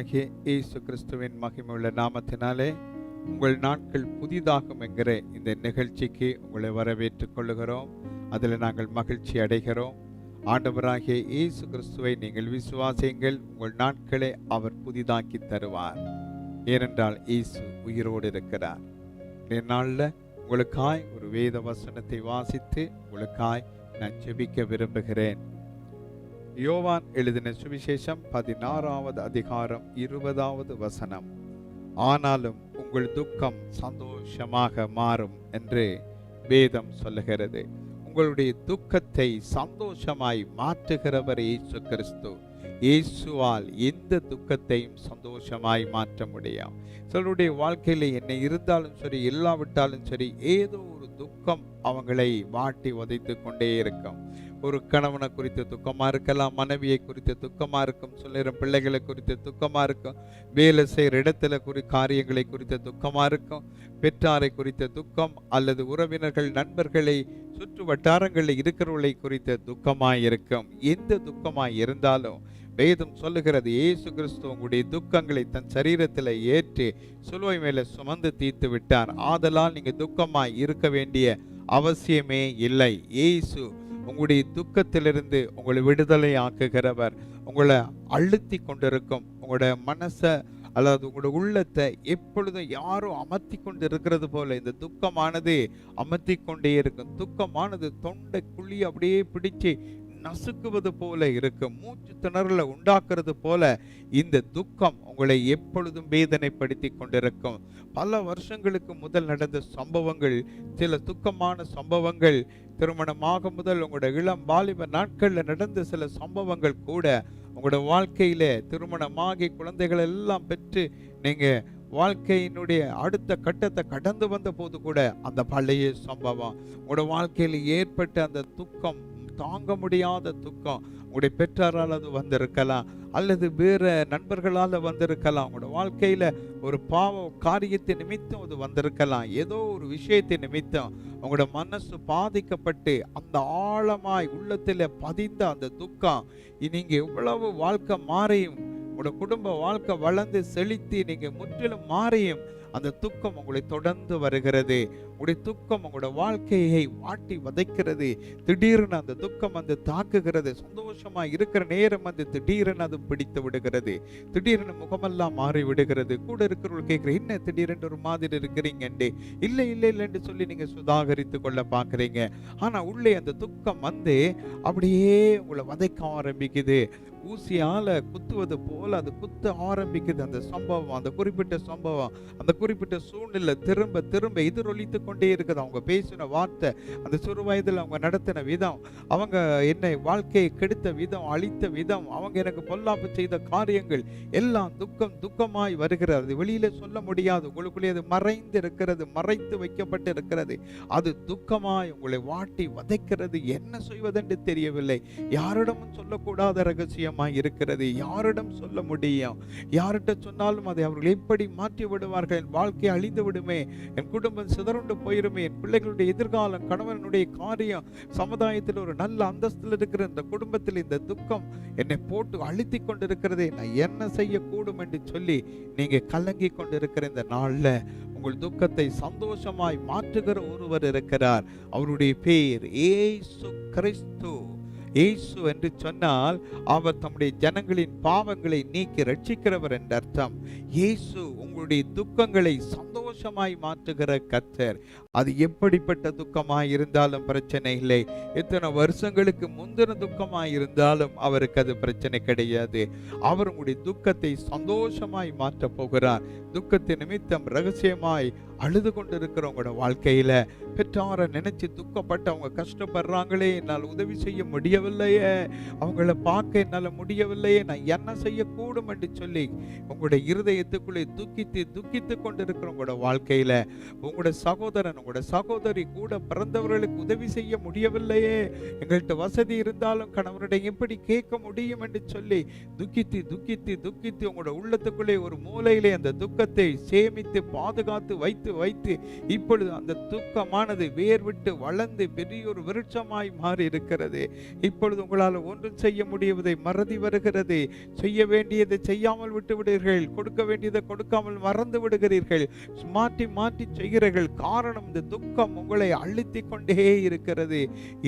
ஆண்டவராகிய இயேசு கிறிஸ்துவின் மகிமையுள்ள நாமத்தினாலே உங்கள் நாட்கள் புதிதாகும் என்கிற இந்த நிகழ்ச்சிக்கு உங்களை வரவேற்றுக் கொள்ளுகிறோம். அதில் நாங்கள் மகிழ்ச்சி அடைகிறோம். ஆண்டவராகிய இயேசு கிறிஸ்துவை நீங்கள் விசுவாசியுங்கள். உங்கள் நாட்களை அவர் புதிதாக்கி தருவார். ஏனென்றால் இயேசு உயிரோடு இருக்கிறார். நாளில் உங்களுக்காய் ஒரு வேத வசனத்தை வாசித்து உங்களுக்காய் நான் ஜெபிக்க விரும்புகிறேன். யோவான் எழுதின சுவிசேஷம் பதினாறாவது அதிகாரம் இருபதாவது வசனம். ஆனாலும் உங்கள் துக்கம் சந்தோஷமாக மாறும் என்று வேதம் சொல்லுகிறது. உங்களுடைய துக்கத்தை சந்தோஷமாய் மாற்றுகிறவர் இயேசு கிறிஸ்து. இயேசுவால் எந்த துக்கத்தையும் சந்தோஷமாய் மாற்ற முடியும். சிலருடைய வாழ்க்கையில என்ன இருந்தாலும் சரி இல்லாவிட்டாலும் சரி ஏதோ ஒரு துக்கம் அவங்களை வாட்டி உதைத்து கொண்டே இருக்கும். ஒரு கணவனை குறித்த துக்கமா இருக்கலாம் மனைவியை குறித்த துக்கமா இருக்கும் சொல்லிடும் பிள்ளைகளை குறித்து துக்கமா இருக்கும் வேலை செய்கிற இடத்துல குறி காரியங்களை குறித்த துக்கமா இருக்கும் பெற்றாரை குறித்த துக்கம் அல்லது உறவினர்கள் நண்பர்களை சுற்று வட்டாரங்களில் இருக்கிறவர்களை குறித்த துக்கமாக இருக்கும். எந்த துக்கமாக இருந்தாலும் வேதம் சொல்லுகிறது இயேசு கிறிஸ்து உங்களுடைய துக்கங்களை தன் சரீரத்தில் ஏற்றி சுலுவை மேல சுமந்து தீர்த்து விட்டார். ஆதலால் நீங்க துக்கமாய் இருக்க வேண்டிய அவசியமே இல்லை. இயேசு உங்களுடைய துக்கத்திலிருந்து உங்களை விடுதலை ஆக்குகிறவர் உங்களை அழுத்தி கொண்டிருக்கும். உங்களோட மனசை அல்லது உங்களோட உள்ளத்தை எப்பொழுதும் யாரும் அமர்த்தி கொண்டு இருக்கிறது போல இந்த துக்கமானது அமர்த்தி கொண்டே இருக்கும். துக்கமானது தொண்டை குழி அப்படியே பிடிச்சு நசுக்குவது போல இருக்கும் மூச்சு திணறலை உண்டாக்குறது போல இந்த துக்கம் உங்களை எப்பொழுதும் வேதனைப்படுத்தி கொண்டிருக்கும். பல வருஷங்களுக்கு முதல் நடந்த சம்பவங்கள் சில துக்கமான சம்பவங்கள் திருமணமாக முதல் உங்களோட இளம் வாலிப நாட்களில் நடந்த சில சம்பவங்கள் கூட உங்களோட வாழ்க்கையில திருமணமாகி குழந்தைகள் எல்லாம் பெற்று நீங்க வாழ்க்கையினுடைய அடுத்த கட்டத்தை கடந்து வந்த போது கூட அந்த பழைய சம்பவம் உங்களோட வாழ்க்கையில் ஏற்பட்ட அந்த துக்கம் தாங்க முடியாத துக்கம். உங்களுடைய பெற்றாரால் அது வந்திருக்கலாம். அல்லது வேற நண்பர்களால் வந்திருக்கலாம். உங்களோட வாழ்க்கையில ஒரு பாவ காரியத்தை நிமித்தம் அது வந்திருக்கலாம். ஏதோ ஒரு விஷயத்தை நிமித்தம் உங்களோட மனசு பாதிக்கப்பட்டு அந்த ஆழமாய் உள்ளத்துல பதிந்த அந்த துக்கம். நீங்கள் எவ்வளவு வாழ்க்கை மாறியும் உங்களோட குடும்ப வாழ்க்கை வளர்ந்து செழித்து நீங்க முற்றிலும் மாறியும் அந்த துக்கம் உங்களை தொடர்ந்து வருகிறது. உங்களுடைய துக்கம் உங்களோட வாழ்க்கையை வாட்டி வதைக்கிறது. திடீர்னு அந்த துக்கம் வந்து தாக்குகிறது. சந்தோஷமா இருக்கிற நேரம் வந்து திடீரென அது பிடித்து விடுகிறது. திடீர்னு முகமெல்லாம் மாறி விடுகிறது. கூட இருக்கிறவங்க கேட்குற என்ன திடீரென்று ஒரு மாதிரி இருக்கிறீங்கண்டு இல்லை இல்லை இல்லைன்னு சொல்லி நீங்க சுதாகரித்து கொள்ள பாக்குறீங்க ஆனா உள்ளே அந்த துக்கம் வந்து அப்படியே உங்களை வதைக்க ஆரம்பிக்குது. ஊசியால் குத்துவது போல் அது குத்த ஆரம்பிக்குது. அந்த சம்பவம் அந்த குறிப்பிட்ட சம்பவம் அந்த குறிப்பிட்ட சூழ்நிலை திரும்ப திரும்ப எதிரொலித்து கொண்டே இருக்குது. அவங்க பேசின வார்த்தை அந்த சிறு வயதில் அவங்க நடத்தின விதம் அவங்க என்னை வாழ்க்கையை கெடுத்த விதம் அழித்த விதம் அவங்க எனக்கு பொல்லாப்பு செய்த காரியங்கள் எல்லாம் துக்கம் துக்கமாய் வருகிறது. வெளியில் சொல்ல முடியாது. உங்களுக்குள்ளே அது மறைந்து இருக்கிறது மறைத்து வைக்கப்பட்டு இருக்கிறது அது துக்கமாய் உங்களை வாட்டி வதைக்கிறது. என்ன செய்வதென்று தெரியவில்லை. யாரிடமும் சொல்லக்கூடாத ரகசியம் ரகசியமாய் இருக்கிறது? யாரிடம் சொல்ல முடியும்? யார்கிட்ட சொன்னாலும் அதை அவர்கள் எப்படி மாற்றி விடுவார்கள்? என் வாழ்க்கை அழிந்து விடுமே என் குடும்பம் சிதறுண்டு போயிருமே என் பிள்ளைகளுடைய எதிர்காலம் கணவனுடைய காரியம் சமுதாயத்தில் ஒரு நல்ல அந்தஸ்தில் இருக்கிற இந்த குடும்பத்தில் இந்த துக்கம் என்னை போட்டு அழுத்தி கொண்டிருக்கிறதே நான் என்ன செய்யக்கூடும் என்று சொல்லி நீங்கள் கலங்கி கொண்டிருக்கிற இந்த நாளில் உங்கள் துக்கத்தை சந்தோஷமாய் மாற்றுகிற ஒருவர் இருக்கிறார். அவருடைய பேர் ஏசு கிறிஸ்து. இயேசு என்று சொன்னால் அவர் தம்முடைய ஜனங்களின் பாவங்களை நீக்கி ரட்சிக்கிறவர் என்ற அர்த்தம். இயேசு உங்களுடைய துக்கங்களை சந்தோஷமாய் மாற்றுகிற கத்தர். அது எப்படிப்பட்ட துக்கமாக இருந்தாலும் பிரச்சனை இல்லை. எத்தனை வருஷங்களுக்கு முந்தின துக்கமாக இருந்தாலும் அவருக்கு அது பிரச்சனை கிடையாது. அவர் உங்களுடைய துக்கத்தை சந்தோஷமாய் மாற்றப் போகிறார். துக்கத்தின் நிமித்தம் ரகசியமாய் அழுது கொண்டிருக்கிற உங்களோட வாழ்க்கையில பெற்றார நினைச்சு துக்கப்பட்டு அவங்க கஷ்டப்படுறாங்களே என்னால் உதவி செய்ய முடியவில்லையே. அவங்கள பார்க்க என்னால் முடியவில்லையே. நான் என்ன செய்யக்கூடும் என்று சொல்லி உங்களுடைய இருதயத்துக்குள்ளே துக்கித்து துக்கித்து கொண்டிருக்கிற உங்களோட வாழ்க்கையில் உங்களோட சகோதரன் உங்களோட சகோதரி கூட பிறந்தவர்களுக்கு உதவி செய்ய முடியவில்லையே. எங்கள்கிட்ட வசதி இருந்தாலும் கணவரிடம் எப்படி கேட்க முடியும் என்று சொல்லி துக்கித்து துக்கித்து துக்கித்து உங்களோட உள்ளத்துக்குள்ளே ஒரு மூலையிலே அந்த துக்கத்தை சேமித்து பாதுகாத்து வைத்து வைத்து இப்பொழுது அந்த துக்கமானது வேர் விட்டு வளர்ந்து பெரிய ஒரு விருட்சமாய் மாறி இருக்கிறது இப்பொழுது உங்களால் ஒன்றும் செய்ய முடியவதை மறதி வருகிறது. செய்ய வேண்டியதை செய்யாமல் விட்டு விடுகிறீர்கள் கொடுக்க வேண்டியதை கொடுக்காமல் மறந்து விடுகிறீர்கள். மாற்றி மாற்றி செய்கிறீர்கள். காரணம் இந்த துக்கம் உங்களை அழுத்தி கொண்டே இருக்கிறது.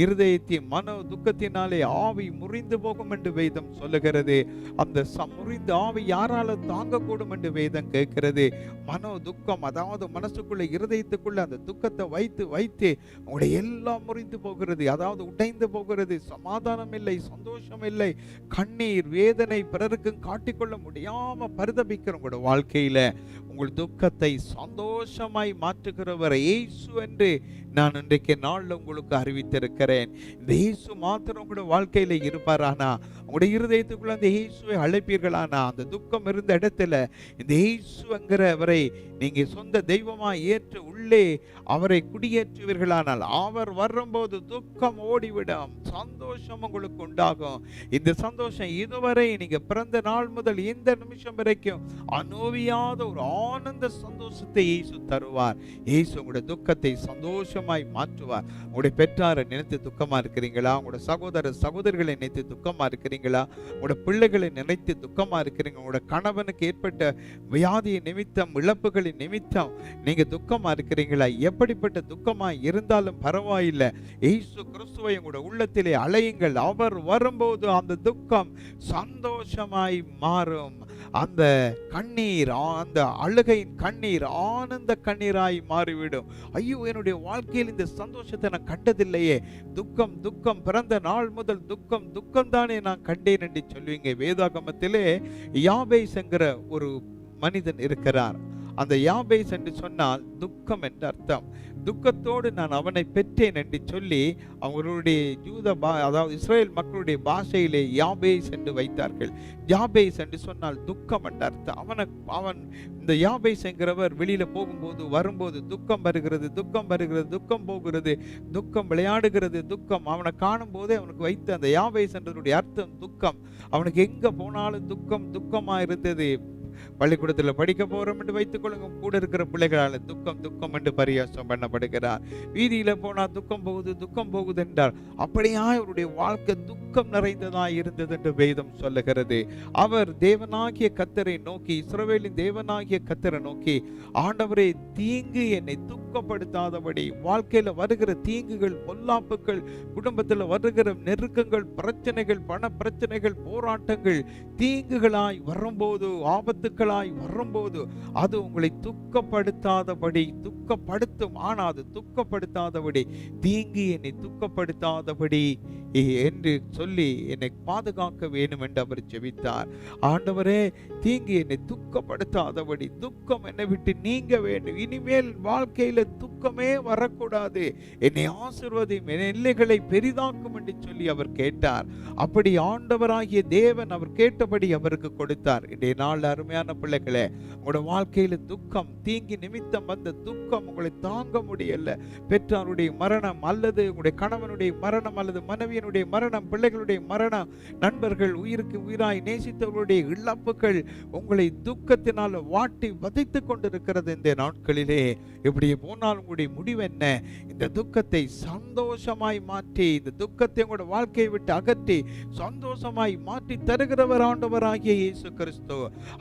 இருதயத்தின் மன துக்கத்தினாலே ஆவி முறிந்து போகும் என்று வேதம் சொல்லுகிறது. அந்த முறிந்த ஆவி யாரால தாங்கக்கூடும் என்று வேதம் கேட்கிறது. மனோ துக்கம் அதாவது மனசுக்குள்ள இருதயத்துக்குள்ள அந்த துக்கத்தை வைத்து வைத்து உங்களுடைய எல்லாம் முறிந்து போகிறது. அதாவது உடைந்து போகிறது. சமாதானம் இல்லை சந்தோஷம் இல்லை கண்ணீர் வேதனை பிறருக்கும் காட்டிக்கொள்ள முடியாம பரிதபிக்கிற உங்களோட வாழ்க்கையில உங்கள் துக்கத்தை சந்தோஷமாய் மாற்றுகிறவர் இயேசு என்று நான் இன்றைக்கு நாள்ல உங்களுக்கு அறிவித்திருக்கிறேன். இந்த இயேசு மாத்திரம் கூட வாழ்க்கையில இருப்பாரானா உங்களுடைய இருதயத்துக்குள்ள அந்த இயேசுவை அழைப்பீர்களானா? அந்த துக்கம் இருந்த இடத்துல இந்த இயேசுங்கிறவரை நீங்கள் சொந்த தெய்வமாக ஏற்று உள்ளே அவரை குடியேற்றுவீர்களானால் அவர் வரும்போது துக்கம் ஓடிவிடும் சந்தோஷம் உங்களுக்கு உண்டாகும். இந்த சந்தோஷம் இதுவரை நீங்கள் பிறந்த நாள் முதல் இந்த நிமிஷம் வரைக்கும் அனுபவியாத ஒரு ஆனந்த சந்தோஷத்தை இயேசு தருவார். இயேசு உங்களுடைய துக்கத்தை சந்தோஷமாய் மாற்றுவார். உங்களுடைய பெற்றாரை நினைத்து துக்கமாக இருக்கிறீங்களா? உங்களுடைய சகோதர சகோதரிகளை நினைத்து துக்கமாக இருக்கிறீங்க இருக்கிறீங்களா உங்களோட பிள்ளைகளை நினைத்து துக்கமா இருக்கிறீங்க. உங்களோட கணவனுக்கு ஏற்பட்ட வியாதியை நிமித்தம் இழப்புகளின் நிமித்தம் நீங்க துக்கமா இருக்கிறீங்களா? எப்படிப்பட்ட துக்கமா இருந்தாலும் பரவாயில்லை. இயேசு கிறிஸ்துவை உங்களோட உள்ளத்திலே அலையுங்கள். அவர் வரும்போது அந்த துக்கம் சந்தோஷமாய் மாறும். அந்த கண்ணீர் அந்த அழுகையின் கண்ணீர் ஆனந்த கண்ணீராய் மாறிவிடும். ஐயோ என்னுடைய வாழ்க்கையில் இந்த சந்தோஷத்தை நான் கண்டதில்லையே. துக்கம் துக்கம் பிறந்த நாள் முதல் துக்கம் துக்கம் தானே நான் கண்டேன் என்று சொல்லுவீங்க. வேதாகமத்திலே யாபேஸ் என்கிற ஒரு மனிதன் இருக்கிறார். அந்த யாபேஸ் என்று சொன்னால் துக்கம் என்று அர்த்தம். துக்கத்தோடு நான் அவனை பெற்றேன் என்று சொல்லி அவர்களுடைய யூத பா அதாவது இஸ்ரேல் மக்களுடைய பாஷையிலே யாபேஸ் என்று வைத்தார்கள். யாபேஸ் என்று சொன்னால் துக்கம் என்ற அர்த்தம். அவனை அவன் இந்த யாபேஸ் என்கிறவர் வெளியில் போகும்போது வரும்போது துக்கம் வருகிறது துக்கம் வருகிறது துக்கம் போகிறது துக்கம் விளையாடுகிறது துக்கம். அவனை காணும் போதே அவனுக்கு வைத்த அந்த யாபேஸ் என்றதுடைய அர்த்தம் துக்கம். அவனுக்கு எங்கே போனாலும் துக்கம் துக்கமாக இருந்தது. பள்ளிக்கூடத்தில் படிக்க போகிறோம் என்று வைத்துக் கொள்ளுங்க கூட இருக்கிற பிள்ளைகளால் துக்கம் துக்கம் என்று பரியாசம் பண்ணப்படுகிறார். வீதியில் போனால் துக்கம் போகுது துக்கம் போகுது என்றார் அப்படியா அவருடைய வாழ்க்கை துக்கம் நிறைந்ததாக இருந்தது என்று வேதம் சொல்லுகிறது. அவர் தேவனாகிய கத்தரை நோக்கி இஸ்ரவேலின் தேவனாகிய கத்தரை நோக்கி ஆண்டவரை தீங்கு என்னை துக்கம் துக்கப்படுத்தாதபடி வாழ்க்கையில வருகிற தீங்குகள் பொல்லாப்புகள் குடும்பத்தில் வருகிற நெருக்கங்கள் பிரச்சனைகள் பண பிரச்சனைகள் போராட்டங்கள் தீங்குகளாய் வரும்போது ஆபத்துக்களாய் வரும்போது அது உங்களை துக்கப்படுத்தாதபடி துக்கப்படுத்தும். ஆனால் அது துக்கப்படுத்தாதபடி தீங்கு என்னை துக்கப்படுத்தாதபடி என்று சொல்லி என்னை பாதுகாக்க வேண்டும் என்று அவர் ஜெபித்தார். ஆண்டவரே தீங்கு என்னை துக்கப்படுத்தாதபடி துக்கம் என்னை விட்டு நீங்க வேண்டும். இனிமேல் வாழ்க்கையில துக்கமே வரக்கூடாது. என்னை ஆசிர்வதியும் என் எல்லைகளை பெரிதாக்கும் என்று சொல்லி அவர் கேட்டார். அப்படி ஆண்டவராகிய தேவன் அவர் கேட்டபடி அவருக்கு கொடுத்தார். இன்றைய நாள் அருமையான பிள்ளைகளே உங்களோட வாழ்க்கையில துக்கம் தீங்கி நிமித்தம் வந்த துக்கம் உங்களை தாங்க முடியல. பெற்றாருடைய மரணம் அல்லது உங்களுடைய கணவனுடைய மரணம் அல்லது மனைவியினுடைய மரணம் பிள்ளைகளுடைய மரணம். நண்பர்கள் உயிருக்கு உயிராய் நேசித்தவர்களுடைய இழப்புகள் உங்களை துக்கத்தினால் வாட்டி வதைத்துக் கொண்டிருக்கிறது இந்த நாட்களிலே. இப்படி போனால் உங்களுடைய முடிவு என்ன? இந்த துக்கத்தை சந்தோஷமாய் மாற்றி இந்த துக்கத்தை உங்களோட வாழ்க்கையை விட்டு அகற்றி சந்தோஷமாய் மாற்றி தருகிறவர் ஆண்டவராகிய இயேசு கிறிஸ்து.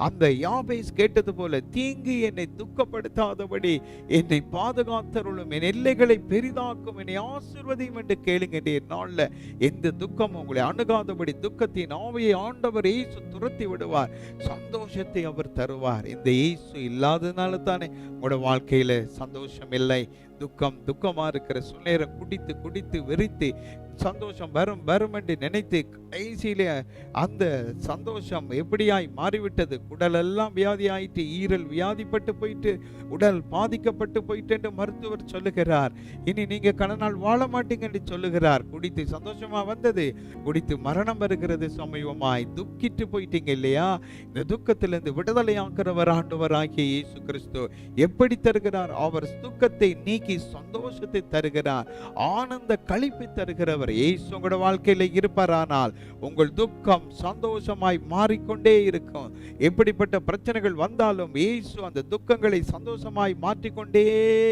அந்த யாபேஸ் கேட்டது போல தீங்கு என்னை துக்கப்படுத்தாதபடி என்னை பாதுகாத்தருளும் என் எல்லைகளை பெரிதாக்கும் என்னை ஆசிர்வதியும் என்று கேளுங்க நாளில் நாள்ல எந்த துக்கம் உங்களை அணுகாதபடி துக்கத்தின் ஆவியை ஆண்டவர் இயேசு துரத்தி விடுவார். சந்தோஷத்தை அவர் தருவார். இந்த இயேசு இல்லாததுனால தானே உங்களோட வாழ்க்கையில சந்தோஷம் இல்லை. துக்கம் துக்கமா இருக்கிற சுநேர குடித்து குடித்து வெறித்து சந்தோஷம் வரும் வரும் என்று நினைத்து கடைசியில அந்த சந்தோஷம் எப்படியாய் மாறிவிட்டது? உடலெல்லாம் எல்லாம் வியாதி ஆயிட்டு ஈரல் வியாதிப்பட்டு போயிட்டு உடல் பாதிக்கப்பட்டு போயிட்டு என்று மருத்துவர் சொல்லுகிறார். இனி நீங்க கடனால் வாழ மாட்டீங்க என்று சொல்லுகிறார். குடித்து சந்தோஷமா வந்தது? குடித்து மரணம் வருகிறது சமயமாய் துக்கிட்டு போயிட்டீங்க இல்லையா? இந்த துக்கத்திலிருந்து விடுதலையாக்குறவர் ஆண்டவர் ஆகிய இயேசு கிறிஸ்து. எப்படி தருகிறார்? அவர் துக்கத்தை நீக்கி சந்தோஷத்தை தருகிறார். ஆனந்த கழிப்பை தருகிறவர் இயேசு உங்களோட வாழ்க்கையில் இருப்பாரானால் உங்கள் துக்கம் சந்தோஷமாய் மாறிக்கொண்டே இருக்கும். எப்படிப்பட்ட பிரச்சனைகள் வந்தாலும் ஏசு அந்த துக்கங்களை சந்தோஷமாய் மாற்றிக்கொண்டே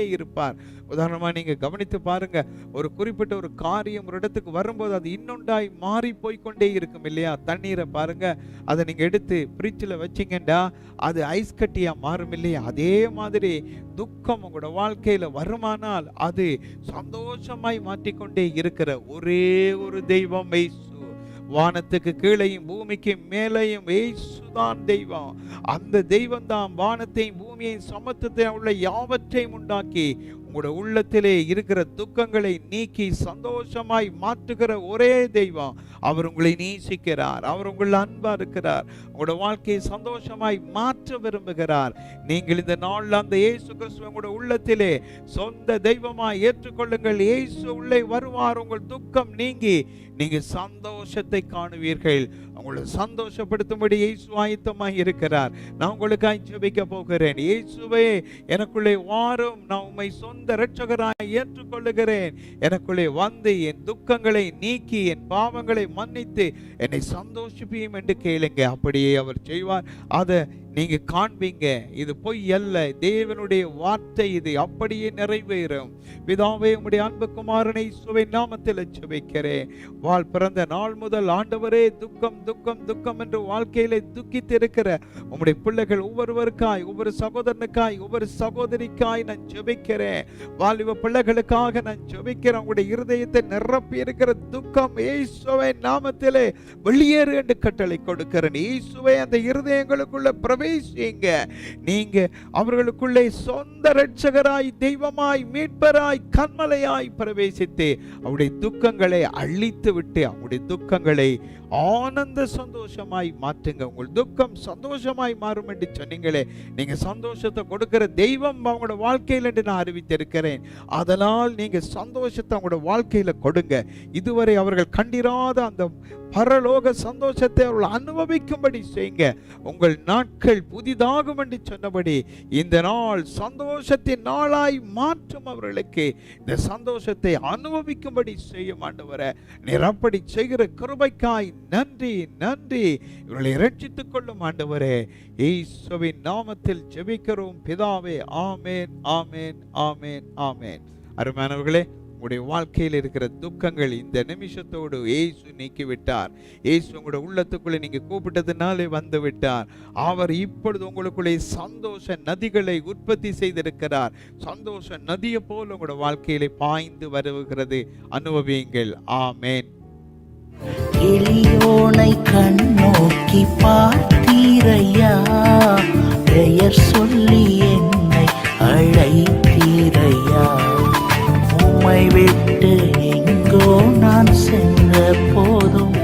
இருப்பார். உதாரணமாக நீங்கள் கவனித்து பாருங்க ஒரு குறிப்பிட்ட ஒரு காரியம் ஒரு இடத்துக்கு வரும்போது அது இன்னொன்றாய் மாறி போய்க்கொண்டே இருக்கும் இல்லையா? தண்ணீரை பாருங்க அதை நீங்கள் எடுத்து ஃப்ரிட்ஜில் வச்சிங்கண்டா அது ஐஸ் கட்டியா மாறும் இல்லையா? அதே மாதிரி துக்கம் உங்களோட வாழ்க்கையில் வருமானால் அது சந்தோஷமாய் மாற்றிக்கொண்டே இருக்கிற ஒரு ஒரே ஒரு தெய்வம் இயேசு வானத்துக்கு கீழையும் பூமிக்கு மேலேயும் இயேசுதான் தெய்வம். அந்த தெய்வம் தான் வானத்தையும் பூமியையும் சமத்துவத்தை உள்ள யாவற்றையும் உண்டாக்கி உங்களோட உள்ளத்திலே இருக்கிற துக்கங்களை நீக்கி சந்தோஷமாய் மாற்றுகிற ஒரே தெய்வம். அவர் உங்களை நேசிக்கிறார். அவர் உங்கள் அன்பா இருக்கிறார். உங்களோட வாழ்க்கையை சந்தோஷமாய் மாற்ற விரும்புகிறார். நீங்கள் இந்த நாளில் அந்த இயேசு கிறிஸ்துவ உங்களோட உள்ளத்திலே சொந்த தெய்வமாய் ஏற்றுக்கொள்ளுங்கள். இயேசு உள்ளே வருவார். உங்கள் துக்கம் நீங்கி நீங்க சந்தோஷத்தை காணுவீர்கள். உங்களை சந்தோஷப்படுத்தும்படி இயேசு ஆயத்தமாக இருக்கிறார். நான் உங்களுக்காக ஜெபிக்க போகிறேன். இயேசுவே எனக்குள்ளே வாரும். நான் உண்மை சொந்த இரட்சகராய் ஏற்றுக்கொள்ளுகிறேன். எனக்குள்ளே வந்து என் துக்கங்களை நீக்கி என் பாவங்களை மன்னித்து என்னை சந்தோஷிப்பியும் என்று கேளுங்க. அப்படியே அவர் செய்வார். அதை நீங்க காண்பீங்க இது பொய் அல்ல. தேவனுடைய வார்த்தை இது அப்படியே நிறைவேறும். பிதாவே உங்களுடைய அன்பு குமாரனை சுவை நாமத்தில் சுவைக்கிறேன் வாழ் பிறந்த நாள் முதல் ஆண்டவரே துக்கம் துக்கம் துக்கம் என்று வாழ்க்கையில துக்கித்து இருக்கிற உம்முடைய பிள்ளைகள் ஒவ்வொருவருக்காய் ஒவ்வொரு சகோதரனுக்காய் ஒவ்வொரு சகோதரிக்காய் நான் ஜெபிக்கிறேன். வாலிப பிள்ளைகளுக்காக நான் ஜெபிக்கிறேன். உங்களுடைய இருதயத்தை நிரப்பி இருக்கிற துக்கம் இயேசுவை நாமத்திலே வெளியேறு என்று கட்டளை கொடுக்கிறேன். இயேசுவை அந்த இருதயங்களுக்குள்ள பிரவேசிங்க நீங்க அவர்களுக்குள்ளே சொந்த ரட்சகராய் தெய்வமாய் மீட்பராய் கண்மலையாய் பிரவேசித்து அவருடைய துக்கங்களை அழித்து விட்டு அவருடைய துக்கங்களை ஆனந்த சந்தோஷமாய் மாற்றுங்க. உங்கள் துக்கம் சந்தோஷமாய் மாறும் என்று சொன்னீங்களே நீங்க சந்தோஷத்தை கொடுக்கிற தெய்வம் அவங்களோட வாழ்க்கையில் என்று நான் அறிவித்திருக்கிறேன். அதனால் நீங்க சந்தோஷத்தை அவங்களோட வாழ்க்கையில் கொடுங்க. இதுவரை அவர்கள் கண்டிராத அந்த பரலோக சந்தோஷத்தை அவர்கள் அனுபவிக்கும்படி செய்யுங்க. உங்கள் நாட்கள் புதிதாகும் என்று சொன்னபடி இந்த நாள் சந்தோஷத்தின் நாளாய் மாற்றும் அவர்களுக்கு இந்த சந்தோஷத்தை அனுபவிக்கும்படி செய்யும் ஆண்டவரை. நீர் அப்படி செய்கிற கிருபைக்காய் நன்றி நன்றி. இவர்களை இரட்சித்துக் கொள்ளும் ஆண்டவரே. இயேசுவின் நாமத்தில் ஜெபிக்கிறோம். பிதாவே ஆமேன் ஆமேன் ஆமேன் ஆமேன். அருமையானவர்களே உங்களுடைய வாழ்க்கையில் இருக்கிற துக்கங்கள் இந்த நிமிஷத்தோடு ஏசு நீக்கிவிட்டார். ஏசு உங்களுடைய உள்ளத்துக்குள்ளே நீங்க கூப்பிட்டதுனாலே வந்து விட்டார் அவர் இப்பொழுது உங்களுக்குள்ளே சந்தோஷ நதிகளை உற்பத்தி செய்திருக்கிறார். சந்தோஷ நதியை போல் உங்களோட வாழ்க்கையிலே பாய்ந்து வருகிறது. அனுபவியுங்கள். ஆமேன். எளியோனை கண்ணோக்கி பார்த்தீரையா? பெயர் சொல்லி என்னை அழைத்தீரையா? உம்மை விட்டு எங்கோ நான் சென்ற போதும்